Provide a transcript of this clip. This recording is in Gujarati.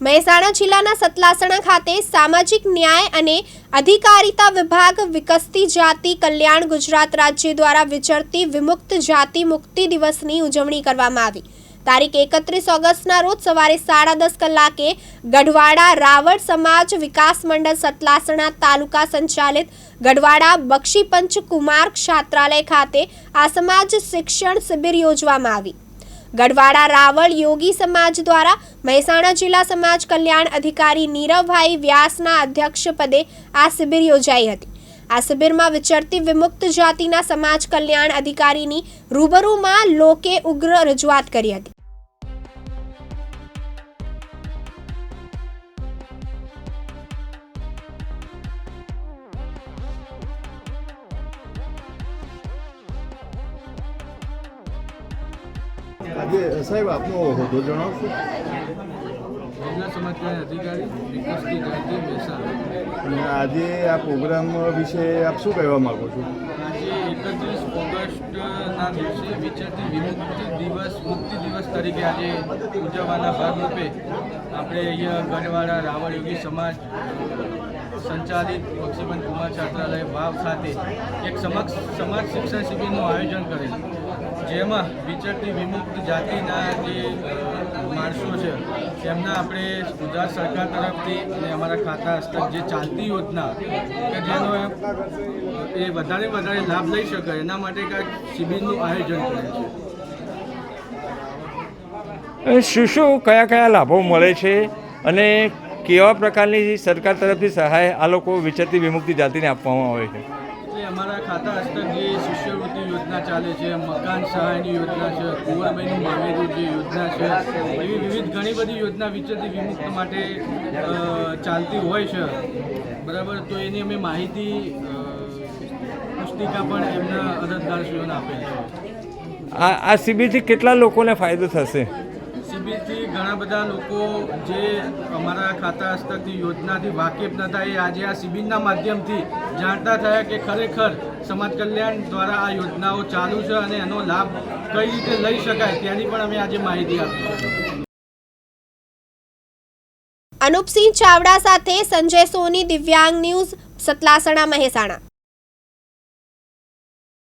મહેસાણા જિલ્લાના સતલાસણા ખાતે સામાજિક ન્યાય અને અધિકારિતા વિભાગ વિકસતી જાતિ કલ્યાણ ગુજરાત રાજ્ય દ્વારા વિચરતી વિમુક્ત જાતિ મુક્તિ દિવસની ઉજવણી કરવામાં આવી. તારીખ એકત્રીસ ઓગસ્ટના રોજ સવારે સાડા દસ કલાકે ગઢવાડા રાવળ સમાજ વિકાસ મંડળ સતલાસણા તાલુકા સંચાલિત ગઢવાડા બક્ષીપંચ કુમાર છાત્રાલય ખાતે આ સમાજ શિક્ષણ શિબિર યોજવામાં આવી. ગઢવાડા રાવળ યોગી સમાજ દ્વારા મહેસાણા જિલ્લા સમાજ કલ્યાણ અધિકારી નીરવભાઈ વ્યાસના અધ્યક્ષપદે આ શિબિર યોજાઈ હતી. આ શિબિરમાં વિચરતી વિમુક્ત જાતિના સમાજ કલ્યાણ અધિકારીની રૂબરૂમાં લોકે ઉગ્ર રજૂઆત કરી હતી. આજે સાહેબ આપનો હોદ્દો જણાવશો? જિલ્લા સમાજના અધિકારી મહેસાણા. અને આજે આ પ્રોગ્રામ વિશે આપ શું કહેવા માગો છો? આજે એકત્રીસ ઓગસ્ટના દિવસે વિચારથી વિમુક્તિ દિવસ મુક્તિ દિવસ તરીકે આજે ઉજવવાના ભાગરૂપે આપણે અહીંયા ગઢવાડા રાવળ યોગી સમાજ સંચાલિત બક્ષીબંધ કુમાર છાત્રાલય ભાવ સાથે એક સમક્ષ સમાજ શિક્ષણ શિબિરનું આયોજન કરેલું. જેમાં વિચરતી વિમુક્ત જાતિના જે માણસો છે તેમના આપણે ગુજરાત સરકાર તરફથી અને અમારા ખાતા હસ્તક જે ચાલતી યોજના કે જેનો એ વધારે વધારે લાભ લઈ શકે એના માટે કાંઈક શિબિરનું આયોજન કરે છે. શું શું કયા કયા લાભો મળે છે? અને કેવા પ્રકારની સરકાર તરફથી સહાય આ લોકો વિચરતી વિમુક્તિ જાતિને આપવામાં આવે છે? અમારા ખાતા હસ્તક જે શિષ્યવૃત્તિ યોજના ચાલે છે, મકાન સહાયની યોજના છે, કુંવરબાઈનું મામેરું જે યોજના છે, એવી વિવિધ ઘણી બધી યોજના વિચરતી વિમુક્ત માટે ચાલતી હોય છે. બરાબર? તો એની અમે માહિતી પુસ્તિકા પણ એમના અરજદારશ્રીઓને આપેલી છે. આ આ શિબિરથી કેટલા લોકોને ફાયદો થશે? શિબિરથી ઘણા બધા લોકો જે અમારા ખાતા હસ્તકની યોજનાથી વાકેફ નતા એ આજે આ શિબિરના માધ્યમથી જાણતા થયા કે ખરેખર સમાજ કલ્યાણ દ્વારા આ યોજનાઓ ચાલુ છે અને એનો લાભ કઈ રીતે લઈ શકાય તેની પણ અમે આજે માહિતી આપી અનુપસિંહ ચાવડા સાથે સંજય સોની, દિવ્યાંગ ન્યૂઝ સતલાસણા મહેસાણા.